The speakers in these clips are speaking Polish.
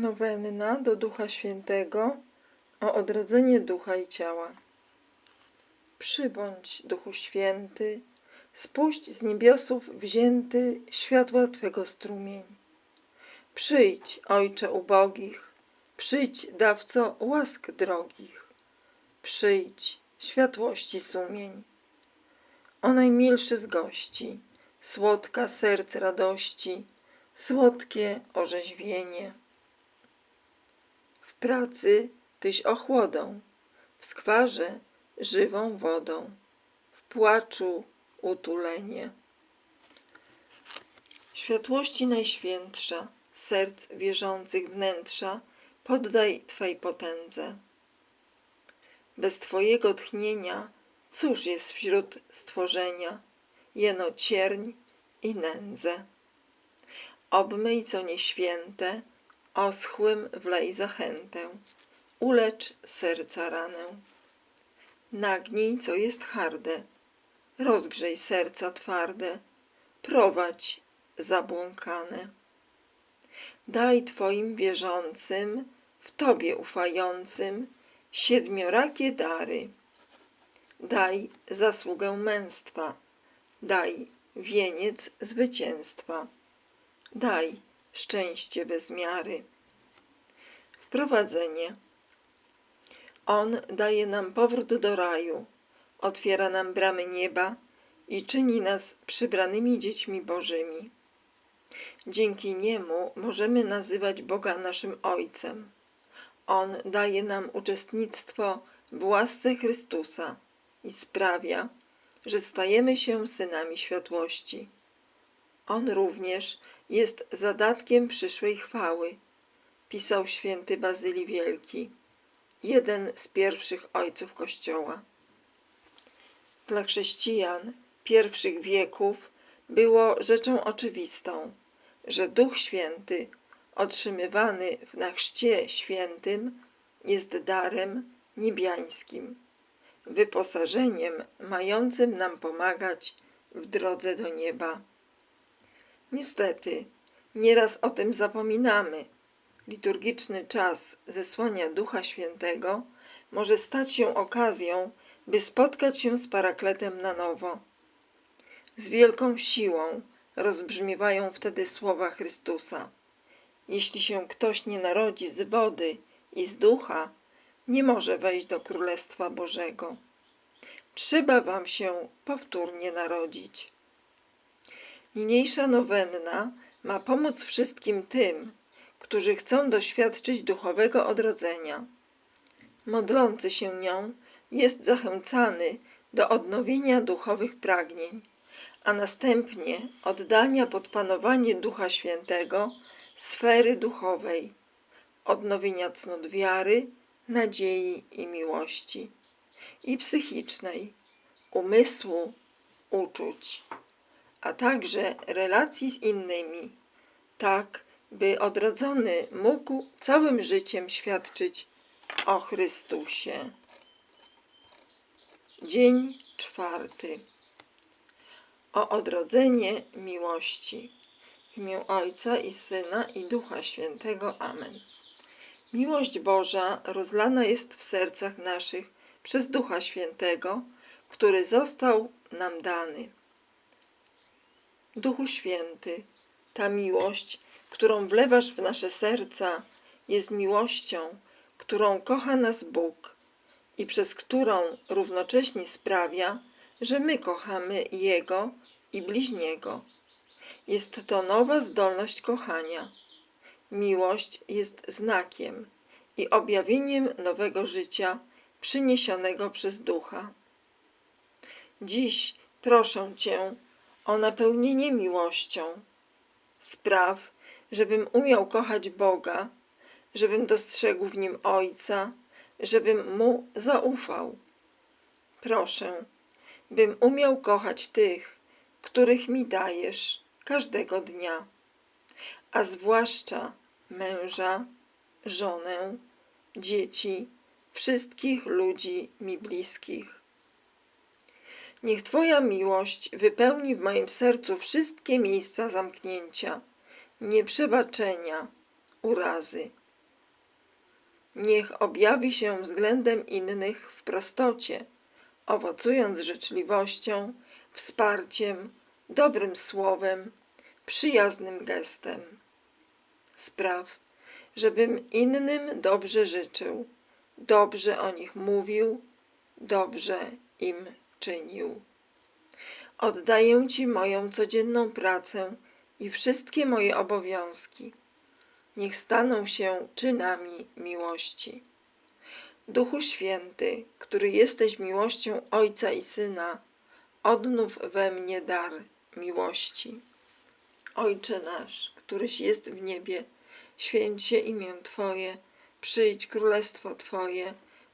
Nowenna do Ducha Świętego o odrodzenie ducha i ciała. Przybądź, Duchu Święty, spuść z niebiosów wzięty światła Twego strumień. Przyjdź, Ojcze ubogich, przyjdź, dawco łask drogich. Przyjdź, światłości sumień. O najmilszy z gości, słodka serc radości, słodkie orzeźwienie. Pracy tyś ochłodą, w skwarze żywą wodą, w płaczu utulenie. Światłości najświętsza, serc wierzących wnętrza, poddaj Twej potędze. Bez Twojego tchnienia, cóż jest wśród stworzenia, jeno cierń i nędzę. Obmyj co nieświęte, oschłym wlej zachętę, ulecz serca ranę. Nagnij, co jest harde, rozgrzej serca twarde, prowadź zabłąkane. Daj Twoim wierzącym, w Tobie ufającym, siedmiorakie dary. Daj zasługę męstwa, daj wieniec zwycięstwa, daj szczęście bez miary. Wprowadzenie. On daje nam powrót do raju, otwiera nam bramy nieba i czyni nas przybranymi dziećmi Bożymi. Dzięki niemu możemy nazywać Boga naszym Ojcem. On daje nam uczestnictwo w łasce Chrystusa i sprawia, że stajemy się synami światłości. On również jest zadatkiem przyszłej chwały, pisał święty Bazylii Wielki, jeden z pierwszych ojców Kościoła. Dla chrześcijan pierwszych wieków było rzeczą oczywistą, że Duch Święty, otrzymywany na chrzcie świętym, jest darem niebiańskim, wyposażeniem mającym nam pomagać w drodze do nieba. Niestety, nieraz o tym zapominamy. Liturgiczny czas zesłania Ducha Świętego może stać się okazją, by spotkać się z Parakletem na nowo. Z wielką siłą rozbrzmiewają wtedy słowa Chrystusa. Jeśli się ktoś nie narodzi z wody i z ducha, nie może wejść do Królestwa Bożego. Trzeba wam się powtórnie narodzić. Niniejsza nowenna ma pomóc wszystkim tym, którzy chcą doświadczyć duchowego odrodzenia. Modlący się nią jest zachęcany do odnowienia duchowych pragnień, a następnie oddania pod panowanie Ducha Świętego sfery duchowej, odnowienia cnót wiary, nadziei i miłości, i psychicznej, umysłu, uczuć a także relacji z innymi, tak by odrodzony mógł całym życiem świadczyć o Chrystusie. Dzień czwarty. O odrodzenie miłości. W imię Ojca i Syna i Ducha Świętego. Amen. Miłość Boża rozlana jest w sercach naszych przez Ducha Świętego, który został nam dany. Duchu Święty, ta miłość, którą wlewasz w nasze serca, jest miłością, którą kocha nas Bóg i przez którą równocześnie sprawia, że my kochamy Jego i bliźniego. Jest to nowa zdolność kochania. Miłość jest znakiem i objawieniem nowego życia przyniesionego przez Ducha. Dziś proszę Cię, o napełnienie miłością. Spraw, żebym umiał kochać Boga, żebym dostrzegł w nim Ojca, żebym Mu zaufał. Proszę, bym umiał kochać tych, których mi dajesz każdego dnia, a zwłaszcza męża, żonę, dzieci, wszystkich ludzi mi bliskich. Niech Twoja miłość wypełni w moim sercu wszystkie miejsca zamknięcia, nieprzebaczenia, urazy. Niech objawi się względem innych w prostocie, owocując życzliwością, wsparciem, dobrym słowem, przyjaznym gestem. Spraw, żebym innym dobrze życzył, dobrze o nich mówił, dobrze im czynił. Oddaję Ci moją codzienną pracę i wszystkie moje obowiązki. Niech staną się czynami miłości. Duchu Święty, który jesteś miłością Ojca i Syna, odnów we mnie dar miłości. Ojcze nasz, któryś jest w niebie, święć się imię Twoje, przyjdź królestwo Twoje,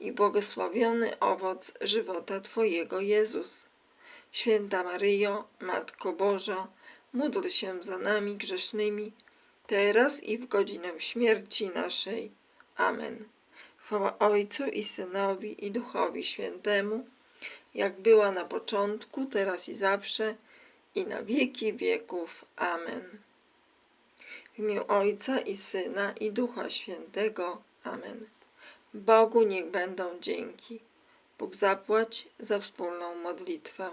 i błogosławiony owoc żywota Twojego Jezus. Święta Maryjo, Matko Boża, módl się za nami grzesznymi, teraz i w godzinę śmierci naszej. Amen. Chwała Ojcu i Synowi i Duchowi Świętemu, jak była na początku, teraz i zawsze, i na wieki wieków. Amen. W imię Ojca i Syna i Ducha Świętego. Amen. Bogu niech będą dzięki. Bóg zapłać za wspólną modlitwę.